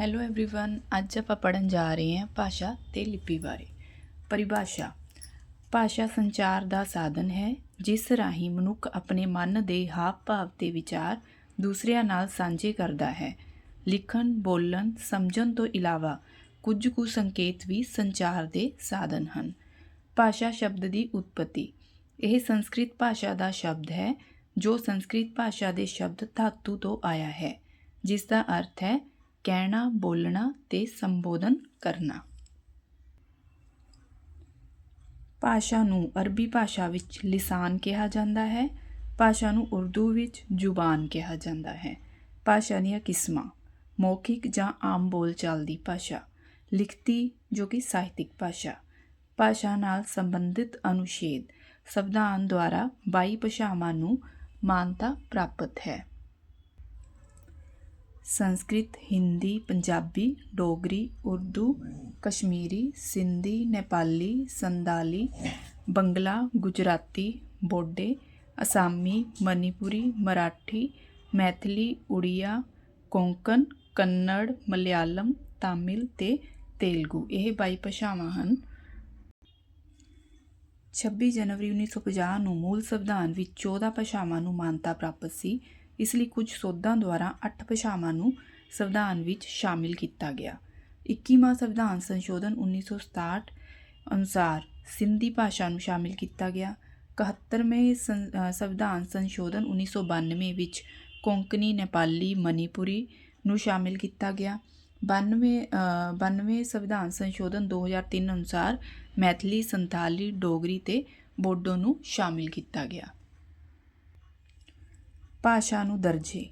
Hello everyone ਅੱਜ ਆਪਾਂ ਪੜਨ ਜਾ ਰਹੇ ਹਾਂ ਭਾਸ਼ਾ ਤੇ ਲਿਪੀ ਬਾਰੇ ਪਰਿਭਾਸ਼ਾ ਭਾਸ਼ਾ ਸੰਚਾਰ ਦਾ ਸਾਧਨ ਹੈ ਜਿਸ ਰਾਹੀਂ ਮਨੁੱਖ ਆਪਣੇ ਮਨ ਦੇ ਹਾਵ ਭਾਵ ਤੇ ਵਿਚਾਰ ਦੂਸਰਿਆਂ ਨਾਲ ਸਾਂਝੇ ਕਰਦਾ ਹੈ ਲਿਖਣ ਬੋਲਣ ਸਮਝਣ ਤੋਂ ਇਲਾਵਾ ਕੁਝ ਕੁ ਸੰਕੇਤ ਵੀ ਸੰਚਾਰ ਦੇ ਸਾਧਨ ਹਨ ਭਾਸ਼ਾ ਸ਼ਬਦ ਦੀ ਉਤਪਤੀ ਇਹ ਸੰਸਕ੍ਰਿਤ ਭਾਸ਼ਾ ਦਾ ਸ਼ਬਦ ਹੈ ਜੋ ਸੰਸਕ੍ਰਿਤ ਭਾਸ਼ਾ ਦੇ ਸ਼ਬਦ ਧਾਤੂ ਤੋਂ ਆਇਆ ਹੈ ਜਿਸ ਦਾ ਅਰਥ ਹੈ ਕਹਿਣਾ, ਬੋਲਣਾ ਤੇ ਸੰਬੋਧਨ ਕਰਨਾ। ਭਾਸ਼ਾ ਨੂੰ ਅਰਬੀ ਭਾਸ਼ਾ ਵਿੱਚ ਲਿਸਾਨ ਕਿਹਾ ਜਾਂਦਾ ਹੈ, ਭਾਸ਼ਾ ਨੂੰ ਉਰਦੂ ਵਿੱਚ ਜ਼ੁਬਾਨ ਕਿਹਾ ਜਾਂਦਾ ਹੈ। ਭਾਸ਼ਾ ਦੀਆਂ ਕਿਸਮਾਂ, ਮੌਖਿਕ ਜਾਂ ਆਮ ਬੋਲਚਾਲ ਦੀ ਭਾਸ਼ਾ, ਲਿਖਤੀ ਜੋ ਕਿ ਸਾਹਿਤਿਕ ਭਾਸ਼ਾ ਭਾਸ਼ਾ ਨਾਲ ਸੰਬੰਧਿਤ ਅਨੁਛੇਦ ਸੰਵਿਧਾਨ ਦੁਆਰਾ 22 ਭਾਸ਼ਾਵਾਂ ਨੂੰ ਮਾਨਤਾ ਪ੍ਰਾਪਤ ਹੈ। ਸੰਸਕ੍ਰਿਤ, ਹਿੰਦੀ, ਪੰਜਾਬੀ, ਡੋਗਰੀ, ਉਰਦੂ, ਕਸ਼ਮੀਰੀ, ਸਿੰਧੀ, ਨੇਪਾਲੀ, ਸੰਦਾਲੀ, ਬੰਗਲਾ, ਗੁਜਰਾਤੀ, ਬੋਡੇ, ਅਸਾਮੀ, ਮਨੀਪੁਰੀ, ਮਰਾਠੀ, ਮੈਥਲੀ, ਉੜੀਆ, ਕੋਂਕਣ, ਕੰਨੜ, ਮਲਿਆਲਮ, ਤਾਮਿਲ ਤੇ ਤੇਲਗੂ। ਇਹ 22 ਭਾਸ਼ਾਵਾਂ ਹਨ। 26 ਜਨਵਰੀ 1950 ਨੂੰ ਮੂਲ ਸੰਵਿਧਾਨ ਵਿੱਚ 14 ਭਾਸ਼ਾਵਾਂ ਨੂੰ ਮਾਨਤਾ ਪ੍ਰਾਪਤ ਸੀ। ਇਸ ਲਈ ਕੁਝ ਸੋਧਾਂ ਦੁਆਰਾ ਅੱਠ ਭਾਸ਼ਾਵਾਂ ਨੂੰ ਸੰਵਿਧਾਨ ਵਿੱਚ ਸ਼ਾਮਿਲ ਕੀਤਾ ਗਿਆ। 21ਵਾਂ ਸੰਵਿਧਾਨ ਸੰਸ਼ੋਧਨ 1967 ਅਨੁਸਾਰ ਸਿੰਧੀ ਭਾਸ਼ਾ ਨੂੰ ਸ਼ਾਮਿਲ ਕੀਤਾ ਗਿਆ। 71ਵੇਂ ਸੰ- ਅ, ਸੰਵਿਧਾਨ ਸੰਸ਼ੋਧਨ 1992 ਵਿੱਚ ਕੋਂਕਣੀ ਨੇਪਾਲੀ ਮਨੀਪੁਰੀ ਨੂੰ ਸ਼ਾਮਿਲ ਕੀਤਾ ਗਿਆ। 92 ਅ, 92 ਸੰਵਿਧਾਨ ਸੰਸ਼ੋਧਨ 2003 ਅਨੁਸਾਰ ਮੈਥਲੀ ਸੰਥਾਲੀ ਡੋਗਰੀ ਤੇ ਬੋਡੋ ਨੂੰ ਸ਼ਾਮਿਲ ਕੀਤਾ ਗਿਆ। ਭਾਸ਼ਾ ਨੂੰ ਦਰਜੇ।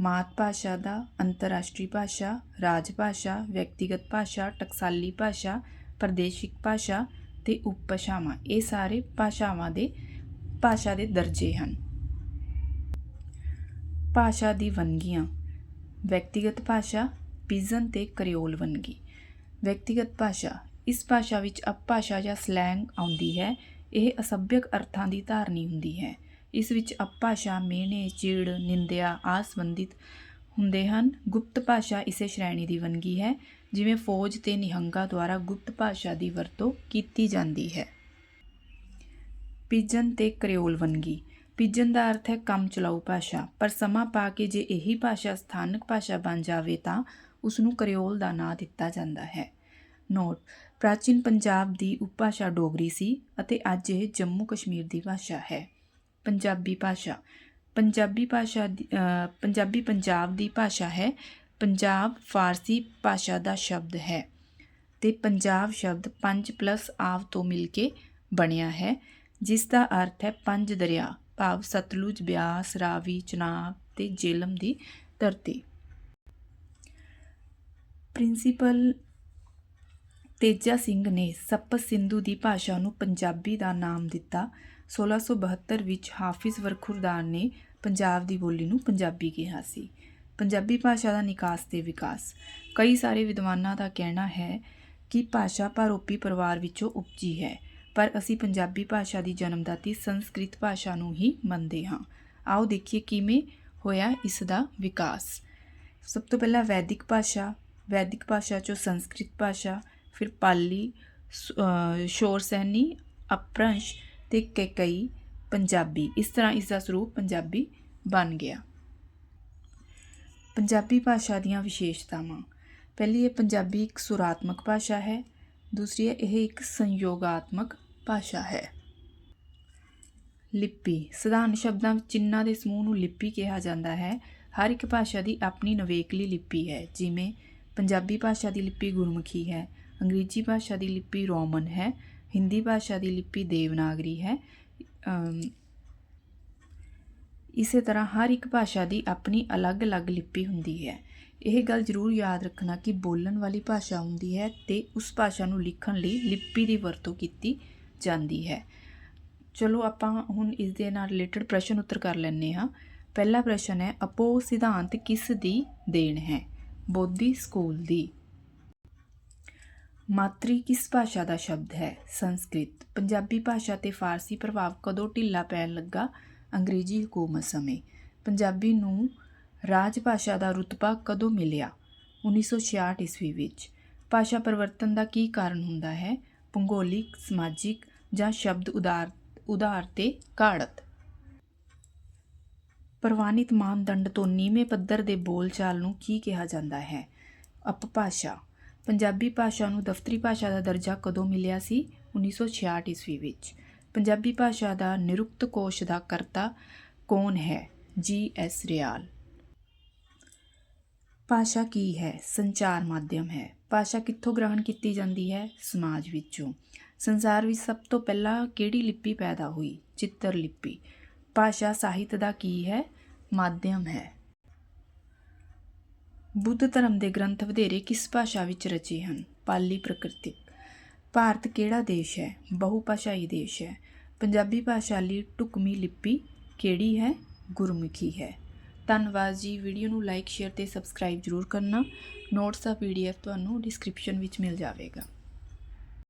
ਮਾਤ ਭਾਸ਼ਾ ਦਾ ਅੰਤਰਰਾਸ਼ਟਰੀ ਭਾਸ਼ਾ, ਰਾਜ ਭਾਸ਼ਾ, ਵਿਅਕਤੀਗਤ ਭਾਸ਼ਾ, ਟਕਸਾਲੀ ਭਾਸ਼ਾ, ਪ੍ਰਦੇਸ਼ਿਕ ਭਾਸ਼ਾ ਅਤੇ ਉਪ ਭਾਸ਼ਾਵਾਂ ਇਹ ਸਾਰੇ ਭਾਸ਼ਾਵਾਂ ਦੇ ਭਾਸ਼ਾ ਦੇ ਦਰਜੇ ਹਨ। ਭਾਸ਼ਾ ਦੀ ਵੰਨਗੀਆਂ। ਵਿਅਕਤੀਗਤ ਭਾਸ਼ਾ, ਪੀਜ਼ਨ ਤੇ ਕਰਿਓਲ ਵੰਨਗੀ। ਵਿਅਕਤੀਗਤ ਭਾਸ਼ਾ। ਇਸ ਭਾਸ਼ਾ ਵਿੱਚ ਅਪਭਾਸ਼ਾ ਜਾਂ ਸਲੈਂਗ ਆਉਂਦੀ ਹੈ। ਇਹ ਅਸਭਿਅਕ ਅਰਥਾਂ ਦੀ ਧਾਰਨੀ ਹੁੰਦੀ ਹੈ। ਇਸ ਵਿੱਚ ਅਪਭਾਸ਼ਾ ਮੇਨੇ ਚਿੜ ਨਿੰਦਿਆ ਆ ਸੰਬੰਧਿਤ ਹੁੰਦੇ ਹਨ। ਗੁਪਤ ਭਾਸ਼ਾ ਇਸੇ ਸ਼੍ਰੇਣੀ ਦੀ ਵੰਨਗੀ ਹੈ, ਜਿਵੇਂ ਫੌਜ ਤੇ ਨਿਹੰਗਾ ਦੁਆਰਾ ਗੁਪਤ ਭਾਸ਼ਾ ਦੀ ਵਰਤੋਂ ਕੀਤੀ ਜਾਂਦੀ ਹੈ। ਪਿਜਨ ਤੇ ਕ੍ਰਿਓਲ ਵੰਨਗੀ। ਪਿਜਨ ਦਾ ਅਰਥ ਹੈ ਕੰਮ ਚਲਾਊ ਭਾਸ਼ਾ, ਪਰ ਸਮਾਂ ਪਾ ਕੇ ਜੇ ਇਹੀ ਭਾਸ਼ਾ ਸਥਾਨਕ ਭਾਸ਼ਾ ਬਣ ਜਾਵੇ ਤਾਂ ਉਸ ਨੂੰ ਕ੍ਰਿਓਲ ਦਾ ਨਾਂ ਦਿੱਤਾ ਜਾਂਦਾ ਹੈ। ਨੋਟ ਪ੍ਰਾਚੀਨ ਪੰਜਾਬ ਦੀ ਉਪਭਾਸ਼ਾ ਡੋਗਰੀ ਸੀ ਅਤੇ ਅੱਜ ਇਹ ਜੰਮੂ ਕਸ਼ਮੀਰ ਦੀ ਭਾਸ਼ਾ ਹੈ। ਪੰਜਾਬੀ ਭਾਸ਼ਾ। ਪੰਜਾਬੀ ਭਾਸ਼ਾ ਦੀ- ਪੰਜਾਬੀ ਪੰਜਾਬ ਦੀ ਭਾਸ਼ਾ ਹੈ। ਪੰਜਾਬ ਫਾਰਸੀ ਭਾਸ਼ਾ ਦਾ ਸ਼ਬਦ ਹੈ ਤੇ ਪੰਜਾਬ ਸ਼ਬਦ 5 ਪਲੱਸ ਆਵ ਤੋਂ ਮਿਲ ਕੇ ਬਣਿਆ ਹੈ, ਜਿਸ ਦਾ ਅਰਥ ਹੈ ਪੰਜ ਦਰਿਆ, ਭਾਵ ਸਤਲੁਜ, ਬਿਆਸ, ਰਾਵੀ, ਚਨਾਬ ਤੇ ਜੇਲਮ ਦੀ ਧਰਤੀ। ਪ੍ਰਿੰਸੀਪਲ ਤੇਜਾ ਸਿੰਘ ਨੇ ਸਪਤ ਸਿੰਧੂ ਦੀ ਭਾਸ਼ਾ ਨੂੰ ਪੰਜਾਬੀ ਦਾ ਨਾਮ ਦਿੱਤਾ। 1672 ਵਿੱਚ ਹਾਫਿਜ਼ ਵਰਖੁਰਦਾਰ ਨੇ ਪੰਜਾਬ ਦੀ ਬੋਲੀ ਨੂੰ ਪੰਜਾਬੀ ਕਿਹਾ ਸੀ। ਪੰਜਾਬੀ ਭਾਸ਼ਾ ਦਾ ਨਿਕਾਸ ਤੇ ਵਿਕਾਸ। ਕਈ ਸਾਰੇ ਵਿਦਵਾਨਾਂ ਦਾ ਕਹਿਣਾ ਹੈ ਕਿ ਭਾਸ਼ਾ ਭਾਰੋਪੀ ਪਰਿਵਾਰ ਵਿੱਚੋਂ ਉਪਜੀ ਹੈ, ਪਰ ਅਸੀਂ ਪੰਜਾਬੀ ਭਾਸ਼ਾ ਦੀ ਜਨਮਦਾਤੀ ਸੰਸਕ੍ਰਿਤ ਭਾਸ਼ਾ ਨੂੰ ਹੀ ਮੰਨਦੇ ਹਾਂ। ਆਓ ਦੇਖੀਏ ਕਿਵੇਂ ਹੋਇਆ ਇਸ ਦਾ ਵਿਕਾਸ। ਸਭ ਤੋਂ ਪਹਿਲਾਂ ਵੈਦਿਕ ਭਾਸ਼ਾ ਵੈਦਿਕ ਭਾਸ਼ਾ ਚੋਂ ਸੰਸਕ੍ਰਿਤ ਭਾਸ਼ਾ, ਫਿਰ ਪਾਲੀ ਸ਼ੋਰ ਸੈਨੀ ਅਪਰੰਸ਼ ਤੇ ਕਈ ਪੰਜਾਬੀ, ਇਸ ਤਰ੍ਹਾਂ ਇਸ ਦਾ ਸਰੂਪ ਪੰਜਾਬੀ ਬਣ ਗਿਆ। ਪੰਜਾਬੀ ਭਾਸ਼ਾ ਦੀਆਂ ਵਿਸ਼ੇਸ਼ਤਾਵਾਂ। ਪਹਿਲੀ ਇਹ ਪੰਜਾਬੀ ਇੱਕ ਸੁਰਾਤਮਕ ਭਾਸ਼ਾ ਹੈ, ਦੂਸਰੀ ਹੈ ਇਹ ਇੱਕ ਸੰਯੋਗਾਤਮਕ ਭਾਸ਼ਾ ਹੈ। ਲਿਪੀ। ਸਧਾਰਨ ਸ਼ਬਦਾਂ ਵਿੱਚ ਚਿੰਨ੍ਹਾਂ ਦੇ ਸਮੂਹ ਨੂੰ ਲਿਪੀ ਕਿਹਾ ਜਾਂਦਾ ਹੈ। ਹਰ ਇੱਕ ਭਾਸ਼ਾ ਦੀ ਆਪਣੀ ਨਵੇਕਲੀ ਲਿਪੀ ਹੈ, ਜਿਵੇਂ ਪੰਜਾਬੀ ਭਾਸ਼ਾ ਦੀ ਲਿਪੀ ਗੁਰਮੁਖੀ ਹੈ, ਅੰਗਰੇਜ਼ੀ ਭਾਸ਼ਾ ਦੀ ਲਿਪੀ ਰੋਮਨ ਹੈ ਹਿੰਦੀ ਭਾਸ਼ਾ ਦੀ ਲਿਪੀ ਦੇਵਨਾਗਰੀ ਹੈ। ਇਸੇ ਤਰ੍ਹਾਂ ਹਰ ਇੱਕ ਭਾਸ਼ਾ ਦੀ ਆਪਣੀ ਅਲੱਗ-ਅਲੱਗ ਲਿਪੀ ਹੁੰਦੀ ਹੈ। ਇਹ ਗੱਲ ਜ਼ਰੂਰ ਯਾਦ ਰੱਖਣਾ ਕਿ ਬੋਲਣ ਵਾਲੀ ਭਾਸ਼ਾ ਹੁੰਦੀ ਹੈ ਤੇ ਉਸ ਭਾਸ਼ਾ ਨੂੰ ਲਿਖਣ ਲਈ ਲਿਪੀ ਦੀ ਵਰਤੋਂ ਕੀਤੀ ਜਾਂਦੀ ਹੈ। ਚਲੋ ਆਪਾਂ ਹੁਣ ਇਸ ਦੇ ਨਾਲ ਰਿਲੇਟਡ ਪ੍ਰਸ਼ਨ ਉੱਤਰ ਕਰ ਲੈਂਦੇ ਹਾਂ। ਪਹਿਲਾ ਪ੍ਰਸ਼ਨ ਹੈ, ਅਪੋ ਸਿਧਾਂਤ ਕਿਸ ਦੀ ਦੇਣ ਹੈ? ਬੋਧੀ ਸਕੂਲ ਦੀ। ਮਾਤਰੀ ਕਿਸ ਭਾਸ਼ਾ ਦਾ ਸ਼ਬਦ ਹੈ? ਸੰਸਕ੍ਰਿਤ। ਪੰਜਾਬੀ ਭਾਸ਼ਾ ਤੇ ਫਾਰਸੀ ਪ੍ਰਭਾਵ ਕਦੋਂ ਢਿੱਲਾ ਪੈਣ ਲੱਗਾ? ਅੰਗਰੇਜ਼ੀ ਹਕੂਮਤ ਸਮੇਂ। ਪੰਜਾਬੀ ਨੂੰ ਰਾਜ ਭਾਸ਼ਾ ਦਾ ਰੁਤਬਾ ਕਦੋਂ ਮਿਲਿਆ? 1966 ਈਸਵੀ ਵਿੱਚ। ਭਾਸ਼ਾ ਪਰਿਵਰਤਨ ਦਾ ਕੀ ਕਾਰਨ ਹੁੰਦਾ ਹੈ? ਭੂਗੋਲਿਕ, ਸਮਾਜਿਕ ਜਾਂ ਸ਼ਬਦ ਉਦਾਰ ਉਧਾਰ ਤੇ ਕਾੜਤ? ਪ੍ਰਵਾਨਿਤ ਮਾਨਦੰਡ ਤੋਂ ਨੀਵੇਂ ਪੱਧਰ ਦੇ ਬੋਲਚਾਲ ਨੂੰ ਕੀ ਕਿਹਾ ਜਾਂਦਾ ਹੈ? ਅਪਭਾਸ਼ਾ। ਪੰਜਾਬੀ ਭਾਸ਼ਾ ਨੂੰ ਦਫ਼ਤਰੀ ਭਾਸ਼ਾ ਦਾ ਦਰਜਾ ਕਦੋਂ ਮਿਲਿਆ ਸੀ? 1966 ਈਸਵੀ ਵਿੱਚ। ਪੰਜਾਬੀ ਭਾਸ਼ਾ ਦਾ ਨਿਰੁਕਤ ਕੋਸ਼ ਦਾ ਕਰਤਾ ਕੌਣ ਹੈ? G S rial. ਭਾਸ਼ਾ ਕੀ ਹੈ? ਸੰਚਾਰ ਮਾਧਿਅਮ ਹੈ। ਭਾਸ਼ਾ ਕਿੱਥੋਂ ਗ੍ਰਹਿਣ ਕੀਤੀ ਜਾਂਦੀ ਹੈ? ਸਮਾਜ ਵਿੱਚੋਂ। ਸੰਸਾਰ ਵਿੱਚ ਸਭ ਤੋਂ ਪਹਿਲਾਂ ਕਿਹੜੀ ਲਿਪੀ ਪੈਦਾ ਹੋਈ? ਚਿੱਤਰ ਲਿਪੀ। ਭਾਸ਼ਾ ਸਾਹਿਤ ਦਾ ਕੀ ਹੈ? ਮਾਧਿਅਮ ਹੈ। ਬੁੱਧ ਧਰਮ ਦੇ ਗ੍ਰੰਥ ਵਧੇਰੇ ਕਿਸ ਭਾਸ਼ਾ ਵਿੱਚ ਰਚੇ ਹਨ? ਪਾਲੀ ਪ੍ਰਕਿਰਤਿਕ। ਭਾਰਤ ਕਿਹੜਾ ਦੇਸ਼ ਹੈ? ਬਹੁ ਭਾਸ਼ਾਈ ਦੇਸ਼ ਹੈ। ਪੰਜਾਬੀ ਭਾਸ਼ਾ ਲਈ ਢੁਕਵੀਂ ਲਿਪੀ ਕਿਹੜੀ ਹੈ? ਗੁਰਮੁਖੀ ਹੈ। ਧੰਨਵਾਦ ਜੀ। ਵੀਡੀਓ ਨੂੰ ਲਾਈਕ, ਸ਼ੇਅਰ ਤੇ ਸਬਸਕ੍ਰਾਈਬ ਜ਼ਰੂਰ ਕਰਨਾ। ਨੋਟਸ ਦਾ ਪੀਡੀਐਫ ਤੁਹਾਨੂੰ ਡਿਸਕ੍ਰਿਪਸ਼ਨ ਵਿੱਚ ਮਿਲ ਜਾਵੇਗਾ।